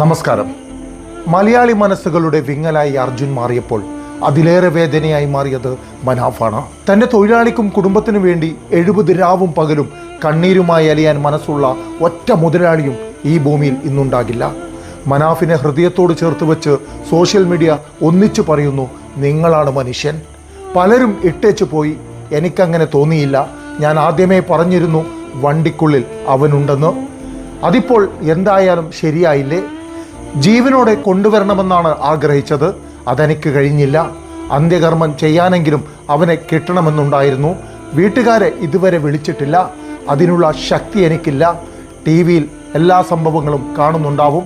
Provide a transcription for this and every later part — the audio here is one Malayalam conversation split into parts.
നമസ്കാരം. മലയാളി മനസ്സുകളുടെ വിങ്ങലായി അർജുൻ മാറിയപ്പോൾ അതിലേറെ വേദനയായി മാറിയത് മനാഫാണ്. തന്റെ തൊഴിലാളിക്കും കുടുംബത്തിനു വേണ്ടി എഴുപത് രാവും പകലും കണ്ണീരുമായി അലിയാൻ മനസ്സുള്ള ഒറ്റ മുതലാളിയും ഈ ഭൂമിയിൽ ഇന്നുണ്ടാകില്ല. മനാഫിനെ ഹൃദയത്തോട് ചേർത്ത് വെച്ച് സോഷ്യൽ മീഡിയ ഒന്നിച്ചു പറയുന്നു നിങ്ങളാണ് മനുഷ്യൻ. പലരും ഇട്ടേച്ചു പോയി. എനിക്കങ്ങനെ തോന്നിയില്ല. ഞാൻ ആദ്യമേ പറഞ്ഞിരുന്നു വണ്ടിക്കുള്ളിൽ അവനുണ്ടെന്ന്. അതിപ്പോൾ എന്തായാലും ശരിയായില്ലേ? ജീവനോടെ കൊണ്ടുവരണമെന്നാണ് ആഗ്രഹിച്ചത്. അതെനിക്ക് കഴിഞ്ഞില്ല. അന്ത്യകർമ്മം ചെയ്യാനെങ്കിലും അവനെ കിട്ടണമെന്നുണ്ടായിരുന്നു. വീട്ടുകാരെ ഇതുവരെ വിളിച്ചിട്ടില്ല. അതിനുള്ള ശക്തി എനിക്കില്ല. ടി വിയിൽ എല്ലാ സംഭവങ്ങളും കാണുന്നുണ്ടാവും.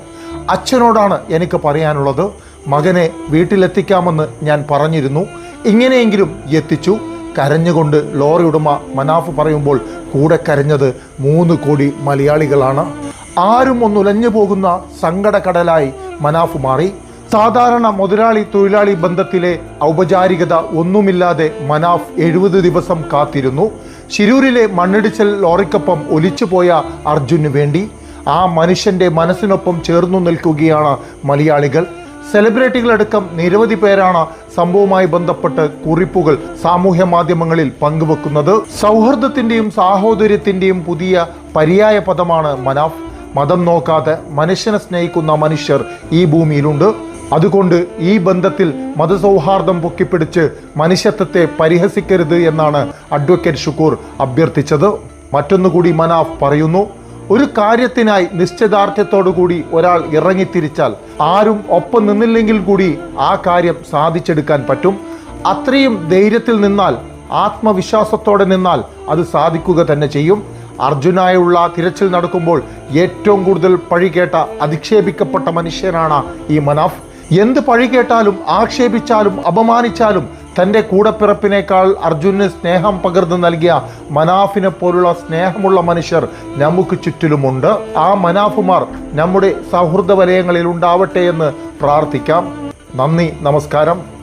അച്ഛനോടാണ് എനിക്ക് പറയാനുള്ളത്. മകനെ വീട്ടിലെത്തിക്കാമെന്ന് ഞാൻ പറഞ്ഞിരുന്നു. ഇങ്ങനെയെങ്കിലും എത്തിച്ചു. കരഞ്ഞുകൊണ്ട് ലോറി ഉടമ മനാഫ് പറയുമ്പോൾ കൂടെ കരഞ്ഞത് മൂന്ന് കോടി മലയാളികളാണ്. ആരും ഒന്നുലഞ്ഞു പോകുന്ന സങ്കടക്കടലായി മനാഫ് മാറി. സാധാരണ മുതലാളി തൊഴിലാളി ബന്ധത്തിലെ ഔപചാരികത ഒന്നുമില്ലാതെ മനാഫ് എഴുപത് ദിവസം കാത്തിരുന്നു. ശിരൂരിലെ മണ്ണിടിച്ചൽ ലോറിക്കൊപ്പം ഒലിച്ചുപോയ അർജുനു വേണ്ടി. ആ മനുഷ്യന്റെ മനസ്സിനൊപ്പം ചേർന്നു നിൽക്കുകയാണ് മലയാളികൾ. സെലിബ്രിറ്റികളടക്കം നിരവധി പേരാണ് സംഭവവുമായി ബന്ധപ്പെട്ട് കുറിപ്പുകൾ സാമൂഹ്യ മാധ്യമങ്ങളിൽ പങ്കുവെക്കുന്നത്. സൗഹൃദത്തിന്റെയും സാഹോദര്യത്തിന്റെയും പുതിയ പര്യായ പദമാണ് മനാഫ്. മതം നോക്കാതെ മനുഷ്യനെ സ്നേഹിക്കുന്ന മനുഷ്യർ ഈ ഭൂമിയിലുണ്ട്. അതുകൊണ്ട് ഈ ബന്ധത്തിൽ മതസൗഹാർദ്ദം പൊക്കിപ്പിടിച്ച് മനുഷ്യത്വത്തെ പരിഹസിക്കരുത് എന്നാണ് അഡ്വക്കേറ്റ് ഷുക്കൂർ അഭ്യർത്ഥിച്ചത്. മറ്റൊന്നുകൂടി മനാഫ് പറയുന്നു ഒരു കാര്യത്തിനായി നിശ്ചിതാർത്ഥ്യത്തോടുകൂടി ഒരാൾ ഇറങ്ങിത്തിരിച്ചാൽ ആരും ഒപ്പം നിന്നില്ലെങ്കിൽ കൂടി ആ കാര്യം സാധിച്ചെടുക്കാൻ പറ്റും. അത്രയും ധൈര്യത്തിൽ നിന്നാൽ ആത്മവിശ്വാസത്തോടെ നിന്നാൽ അത് സാധിക്കുക തന്നെ ചെയ്യും. അർജുനായുള്ള തിരച്ചിൽ നടക്കുമ്പോൾ ഏറ്റവും കൂടുതൽ പഴി കേട്ട അധിക്ഷേപിക്കപ്പെട്ട മനുഷ്യനാണ് ഈ മനാഫ്. എന്ത് പഴി കേട്ടാലും ആക്ഷേപിച്ചാലും അപമാനിച്ചാലും തന്റെ കൂടപ്പിറപ്പിനേക്കാൾ അർജുനന് സ്നേഹം പകർന്നു നൽകിയ മനാഫിനെ പോലുള്ള സ്നേഹമുള്ള മനുഷ്യർ നമുക്ക് ചുറ്റിലുമുണ്ട്. ആ മനാഫുമാർ നമ്മുടെ സൗഹൃദ വലയങ്ങളിൽ ഉണ്ടാവട്ടെ എന്ന് പ്രാർത്ഥിക്കാം. നന്ദി നമസ്കാരം.